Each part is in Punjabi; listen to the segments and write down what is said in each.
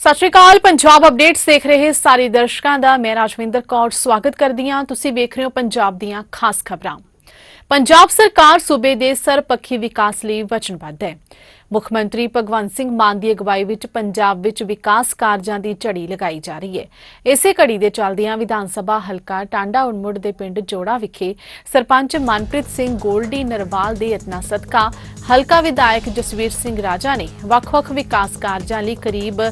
ਸਤਿ ਸ਼੍ਰੀ ਅਕਾਲ, ਪੰਜਾਬ ਅਪਡੇਟਸ ਦੇਖ ਰਹੇ ਸਾਰੇ ਦਰਸ਼ਕਾਂ ਦਾ, ਮੈਂ ਰਾਜਵਿੰਦਰ ਕੌਰ ਸਵਾਗਤ ਕਰਦੀ ਹਾਂ। ਤੁਸੀਂ ਵੇਖ ਰਹੇ ਹੋ ਪੰਜਾਬ ਦੀਆਂ ਖਾਸ ਖਬਰਾਂ। ਪੰਜਾਬ ਸਰਕਾਰ ਸੂਬੇ ਦੇ ਸਰਪੱਖੀ ਵਿਕਾਸ ਲਈ ਵਚਨਬੱਧ ਹੈ। ਮੁੱਖ ਮੰਤਰੀ ਭਗਵੰਤ ਸਿੰਘ ਮਾਨ ਦੀ ਅਗਵਾਈ ਵਿੱਚ ਪੰਜਾਬ ਵਿੱਚ ਵਿਕਾਸ ਕਾਰਜਾਂ ਦੀ ਝੜੀ ਲਗਾਈ ਜਾ ਰਹੀ ਹੈ। ਇਸੇ ਕੜੀ ਦੇ ਚੱਲਦਿਆਂ ਵਿਧਾਨ ਸਭਾ ਹਲਕਾ ਟਾਂਡਾ ਉੜਮੁੜ ਦੇ ਪਿੰਡ ਜੋੜਾ ਵਿਖੇ ਸਰਪੰਚ ਮਨਪ੍ਰੀਤ ਸਿੰਘ ਗੋਲਡੀ ਨਰਵਾਲ ਦੇ ਯਤਨਾਂ ਸਦਕਾ ਹਲਕਾ ਵਿਧਾਇਕ ਜਸਵੀਰ ਸਿੰਘ ਰਾਜਾ ਨੇ ਵੱਖ-ਵੱਖ ਵਿਕਾਸ ਕਾਰਜਾਂ ਲਈ ਕਰੀਬ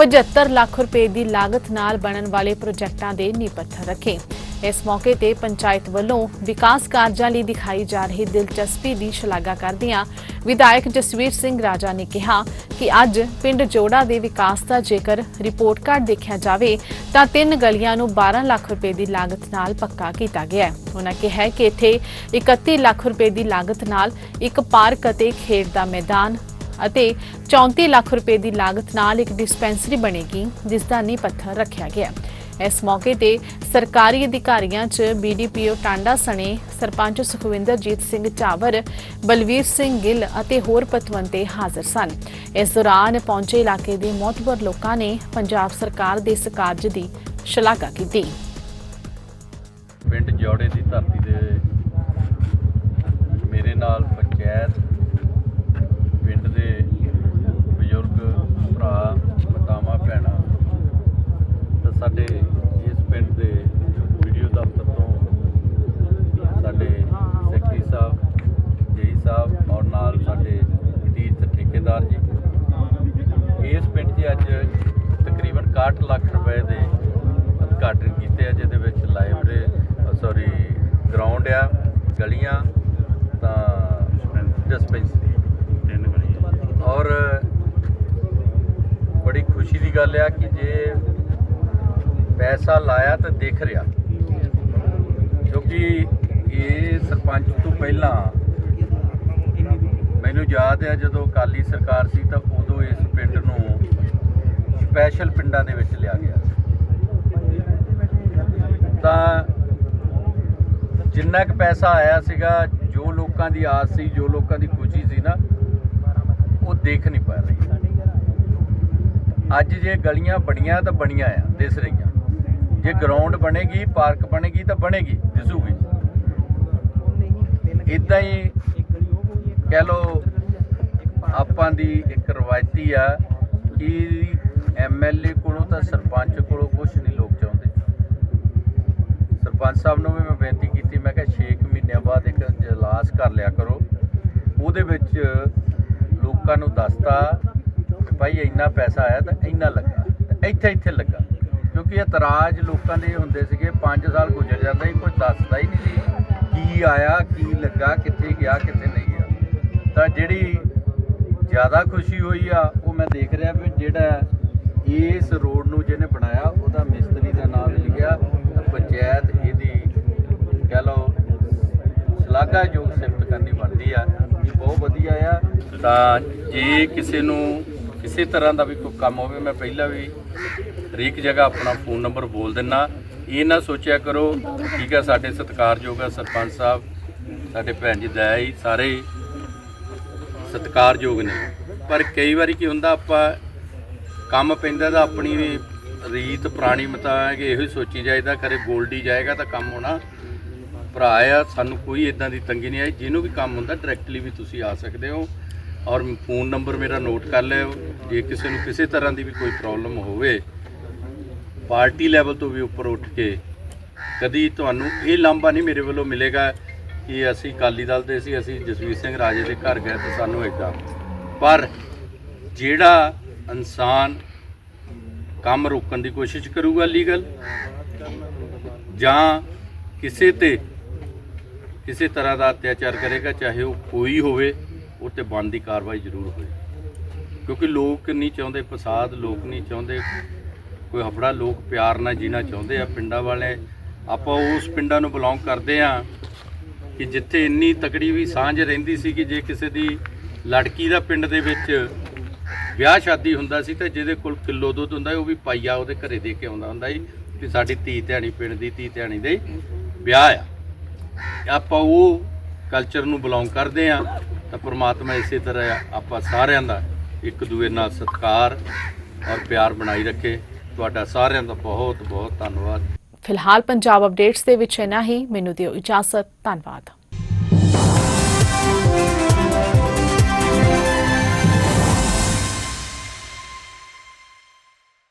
75 ਲੱਖ ਰੁਪਏ ਦੀ ਲਾਗਤ ਨਾਲ ਬਣਨ ਵਾਲੇ ਪ੍ਰੋਜੈਕਟਾਂ ਦੇ ਨੀਂਹ ਪੱਥਰ ਰੱਖੇ। ਇਸ ਮੌਕੇ ਤੇ ਪੰਚਾਇਤ ਵੱਲੋਂ ਵਿਕਾਸ ਕਾਰਜਾਂ ਲਈ ਦਿਖਾਈ ਜਾ ਰਹੀ ਦਿਲਚਸਪੀ ਦੀ ਸ਼ਲਾਘਾ ਕਰਦਿਆਂ ਵਿਧਾਇਕ ਜਸਵੀਰ ਸਿੰਘ ਰਾਜਾ ਨੇ ਕਿਹਾ ਕਿ ਅੱਜ ਪਿੰਡ ਜੋੜਾ ਦੇ ਵਿਕਾਸ ਦਾ ਜੇਕਰ ਰਿਪੋਰਟ ਕਾਰਡ ਦੇਖਿਆ ਜਾਵੇ ਤਾਂ ਤਿੰਨ ਗਲੀਆਂ ਨੂੰ 12 ਲੱਖ ਰੁਪਏ ਦੀ ਲਾਗਤ ਨਾਲ ਪੱਕਾ ਕੀਤਾ ਗਿਆ ਹੈ। ਉਹਨਾਂ ਕਿਹਾ ਕਿ ਇੱਥੇ 31 ਲੱਖ ਰੁਪਏ ਦੀ ਲਾਗਤ ਨਾਲ ਇੱਕ ਪਾਰਕ ਅਤੇ ਖੇਡ ਦਾ ਮੈਦਾਨ ਅਤੇ 34 ਲੱਖ ਰੁਪਏ ਦੀ ਲਾਗਤ ਨਾਲ ਇੱਕ ਡਿਸਪੈਂਸਰੀ ਬਣੇਗੀ, ਜਿਸ ਦਾ ਨੀਂਹ ਪੱਥਰ ਰੱਖਿਆ ਗਿਆ ਇਸ ਮੌਕੇ ਤੇ ਸਰਕਾਰੀ ਅਧਿਕਾਰੀਆਂ 'ਚ ਬੀਡੀਪੀਓ ਟਾਂਡਾ ਸਣੇ ਸਰਪੰਚ ਸੁਖਵਿੰਦਰਜੀਤ ਸਿੰਘ ਚਾਵਰ, ਬਲਵੀਰ ਸਿੰਘ ਗਿੱਲ ਅਤੇ ਹੋਰ ਪਤਵੰਤੇ ਹਾਜ਼ਰ ਸਨ। ਇਸ ਦੌਰਾਨ ਪਹੁੰਚੇ ਇਲਾਕੇ ਦੇ ਮੌਤਬਰ ਲੋਕਾਂ ਨੇ ਪੰਜਾਬ ਸਰਕਾਰ ਦੇ ਇਸ ਕਾਰਜ ਦੀ ਸ਼ਲਾਘਾ ਕੀਤੀ। ਪਿੰਡ ਜੌੜੇ ਦੀ ਧਰਤੀ ਦੇ ਮੇਰੇ ਨਾਲ ਪੰਚਾਇਤ, ਪਿੰਡ ਦੇ ਬਜ਼ੁਰਗ, ਭਰਾ, ਮਾਤਾਵਾਂ, ਭੈਣਾਂ ਤੇ ਸਾਡੇ 'ਚ ਅੱਜ ਤਕਰੀਬਨ 61 ਲੱਖ ਰੁਪਏ ਦੇ ਉਦਘਾਟਨ ਕੀਤੇ ਆ ਜਿਹਦੇ ਵਿੱਚ ਲਾਇਬ੍ਰੇਰੀ ਸੌਰੀ ਗਰਾਊਂਡ ਆ ਗਲੀਆਂ ਤਾਂ ਡਿਸਪੈਂਸਰੀ ਤਿੰਨ ਗਲੀਆਂ। ਔਰ ਬੜੀ ਖੁਸ਼ੀ ਦੀ ਗੱਲ ਆ ਕਿ ਜੇ ਪੈਸਾ ਲਾਇਆ ਤਾਂ ਦਿਖ ਰਿਹਾ। ਕਿਉਂਕਿ ਇਹ ਸਰਪੰਚ ਤੋਂ ਪਹਿਲਾਂ ਮੈਨੂੰ ਯਾਦ ਹੈ ਜਦੋਂ ਅਕਾਲੀ ਸਰਕਾਰ ਸੀ ਤਾਂ ਉਦੋਂ ਇਸ ਪਿੰਡ ਸਪੈਸ਼ਲ ਪਿੰਡਾਂ ਦੇ ਵਿੱਚ ਲਿਆ ਗਿਆ। ਤਾਂ ਜਿੰਨਾ ਕੁ ਪੈਸਾ ਆਇਆ ਸੀਗਾ, ਜੋ ਲੋਕਾਂ ਦੀ ਆਸ ਸੀ, ਜੋ ਲੋਕਾਂ ਦੀ ਖੁਸ਼ੀ ਸੀ ਨਾ, ਉਹ ਦੇਖ ਨਹੀਂ ਪਾ ਰਹੀ। ਅੱਜ ਜੇ ਗਲੀਆਂ ਬਣੀਆਂ ਤਾਂ ਬਣੀਆਂ ਆ, ਦਿਸ ਰਹੀਆਂ। ਜੇ ਗਰਾਊਂਡ ਬਣੇਗੀ ਪਾਰਕ ਬਣੇਗੀ ਤਾਂ ਬਣੇਗੀ, ਦਿਸੂਗੀ। ਇਦਾਂ ਹੀ ਕਹਿ ਲੋ ਆਪਾਂ ਦੀ ਇੱਕ ਰਵਾਇਤੀ ਆ ਕਿ ਐਮਐਲਏ ਕੋਲੋਂ ਤਾਂ ਸਰਪੰਚ ਕੋਲੋਂ ਕੁਝ ਨਹੀਂ ਲੋਕ ਚਾਹੁੰਦੇ। ਸਰਪੰਚ ਸਾਹਿਬ ਨੂੰ ਵੀ ਮੈਂ ਬੇਨਤੀ ਕੀਤੀ, ਮੈਂ ਕਿਹਾ 6 ਮਹੀਨਿਆਂ ਬਾਅਦ ਇੱਕ ਇਜਲਾਸ ਕਰ ਲਿਆ ਕਰੋ। ਉਹਦੇ ਵਿੱਚ ਲੋਕਾਂ ਨੂੰ ਦੱਸਤਾ ਕਿ ਭਾਈ ਇੰਨਾ ਪੈਸਾ ਆਇਆ ਤਾਂ ਇੰਨਾ ਲੱਗਾ ਇੱਥੇ ਇੱਥੇ ਲੱਗਾ। ਕਿਉਂਕਿ ਇਤਰਾਜ਼ ਲੋਕਾਂ ਦੇ ਹੁੰਦੇ ਸੀਗੇ 5 ਸਾਲ ਗੁਜ਼ਰ ਜਾਂਦਾ ਸੀ, ਕੋਈ ਦੱਸਦਾ ਹੀ ਨਹੀਂ ਸੀ ਕੀ ਆਇਆ, ਕੀ ਲੱਗਾ, ਕਿੱਥੇ ਗਿਆ, ਕਿੱਥੇ ਨਹੀਂ ਗਿਆ। ਤਾਂ ਜਿਹੜੀ ਜ਼ਿਆਦਾ ਖੁਸ਼ੀ ਹੋਈ ਆ, ਉਹ ਮੈਂ ਦੇਖ ਰਿਹਾ ਵੀ ਜਿਹੜਾ ਯੋਗ ਸਿਫਤ ਕਰਨੀ ਬਣਦੀ ਆ, ਇਹ ਬਹੁਤ ਵਧੀਆ ਆ। ਤਾਂ ਜੇ ਕਿਸੇ ਨੂੰ ਕਿਸੇ ਤਰ੍ਹਾਂ ਦਾ ਵੀ ਕੋਈ ਕੰਮ ਹੋਵੇ, ਮੈਂ ਪਹਿਲਾਂ ਵੀ ਹਰੇਕ ਜਗ੍ਹਾ ਆਪਣਾ ਫੋਨ ਨੰਬਰ ਬੋਲ ਦਿੰਨਾ। ਇਹ ਨਾ ਸੋਚਿਆ ਕਰੋ, ਠੀਕ ਆ, ਸਾਡੇ ਸਤਿਕਾਰਯੋਗ ਆ ਸਰਪੰਚ ਸਾਹਿਬ, ਸਾਡੇ ਭੈਣ ਜੀ ਦਇਆ ਜੀ, ਸਾਰੇ ਸਤਿਕਾਰਯੋਗ ਨੇ। ਪਰ ਕਈ ਵਾਰੀ ਕੀ ਹੁੰਦਾ, ਆਪਾਂ ਕੰਮ ਪੈਂਦਾ ਤਾਂ ਆਪਣੀ ਰੀਤ ਪੁਰਾਣੀ ਮੁਤਾਬਕ ਇਹੋ ਹੀ ਸੋਚੀ ਜਾਈਦਾ ਕਰੇ ਗੋਲਡੀ ਜਾਏਗਾ ਤਾਂ ਕੰਮ ਹੋਣਾ। ਭਰਾ ਆ, ਸਾਨੂੰ ਕੋਈ ਇਦਾਂ ਦੀ ਤੰਗੀ ਨਹੀਂ ਆਈ। ਜਿਹਨੂੰ ਵੀ ਕੰਮ ਹੁੰਦਾ ਡਾਇਰੈਕਟਲੀ ਵੀ ਤੁਸੀਂ ਆ ਸਕਦੇ ਹੋ। ਔਰ ਫੋਨ ਨੰਬਰ ਮੇਰਾ ਨੋਟ ਕਰ ਲਿਓ। ਜੇ ਕਿਸੇ ਨੂੰ ਕਿਸੇ ਤਰ੍ਹਾਂ ਦੀ ਵੀ ਕੋਈ ਪ੍ਰੋਬਲਮ ਹੋਵੇ ਪਾਰਟੀ ਲੈਵਲ ਤੋਂ ਵੀ ਉੱਪਰ ਉੱਠ ਕੇ ਕਦੀ ਤੁਹਾਨੂੰ ਇਹ ਲਾਂਭਾ ਨਹੀਂ ਮੇਰੇ ਵੱਲੋਂ ਮਿਲੇਗਾ ਕਿ ਅਸੀਂ ਅਕਾਲੀ ਦਲ ਦੇ ਸੀ, ਅਸੀਂ ਜਸਵੀਰ ਸਿੰਘ ਰਾਜੇ ਦੇ ਘਰ ਗਏ ਤੇ ਸਾਨੂੰ ਇਦਾਂ ਪਰ ਜਿਹੜਾ ਇਨਸਾਨ ਕੰਮ ਰੋਕਣ ਦੀ ਕੋਸ਼ਿਸ਼ ਕਰੂਗਾ ਲੀਗਲ ਜਾਂ ਕਿਸੇ ਤੇ ਕਿਸੇ ਤਰ੍ਹਾਂ ਦਾ ਅਤਿਆਚਾਰ ਕਰੇਗਾ, ਚਾਹੇ ਉਹ ਕੋਈ ਹੋਵੇ, ਉਹ ਤੇ ਬਣਦੀ ਕਾਰਵਾਈ ਜ਼ਰੂਰ ਹੋਏ ਕਿਉਂਕਿ ਲੋਕ ਨਹੀਂ ਚਾਹੁੰਦੇ ਫਸਾਦ, ਲੋਕ ਨਹੀਂ ਚਾਹੁੰਦੇ ਕੋਈ ਹਫੜਾ, ਲੋਕ ਪਿਆਰ ਨਾਲ ਜੀਣਾ ਚਾਹੁੰਦੇ ਆ। ਪਿੰਡਾਂ ਵਾਲੇ, ਆਪਾਂ ਉਸ ਪਿੰਡਾਂ ਨੂੰ ਬਿਲੋਂਗ ਕਰਦੇ ਆ ਕਿ ਜਿੱਥੇ ਇੰਨੀ ਤਕੜੀ ਵੀ ਸਾਂਝ ਰਹਿੰਦੀ ਸੀ ਕਿ ਜੇ ਕਿਸੇ ਦੀ ਲੜਕੀ ਦਾ ਪਿੰਡ ਦੇ ਵਿੱਚ ਵਿਆਹ ਸ਼ਾਦੀ ਹੁੰਦਾ ਸੀ ਤਾਂ ਜਿਹਦੇ ਕੋਲ ਕਿਲੋ ਦੁੱਧ ਹੁੰਦਾ ਉਹ ਵੀ ਪਾਈਆ ਉਹਦੇ ਘਰੇ ਦੇ ਕੇ ਆਉਂਦਾ ਹੁੰਦਾ ਸੀ ਕਿ ਸਾਡੀ ਧੀ ਧਿਆਣੀ ਪਿੰਡ ਦੀ ਧੀ ਧਿਆਣੀ ਦੇ ਵਿਆਹ ਆ। ਆਪਾਂ ਉਹ ਕਲਚਰ ਨੂੰ ਬਿਲੋਂਗ ਕਰਦੇ ਆ ਤਾਂ ਪ੍ਰਮਾਤਮਾ ਇਸੇ ਤਰ੍ਹਾਂ ਆਪਾਂ ਸਾਰਿਆਂ ਦਾ ਇੱਕ ਦੂਏ ਨਾਲ ਸਤਿਕਾਰ ਔਰ ਪਿਆਰ ਬਣਾਈ ਰੱਖੇ। ਤੁਹਾਡਾ ਸਾਰਿਆਂ ਦਾ ਬਹੁਤ ਬਹੁਤ ਧੰਨਵਾਦ। ਫਿਲਹਾਲ ਪੰਜਾਬ ਅਪਡੇਟਸ ਦੇ ਵਿੱਚ ਇੰਨਾ ਹੀ। ਮੈਨੂੰ ਦਿਓ ਇਜਾਜ਼ਤ। ਧੰਨਵਾਦ।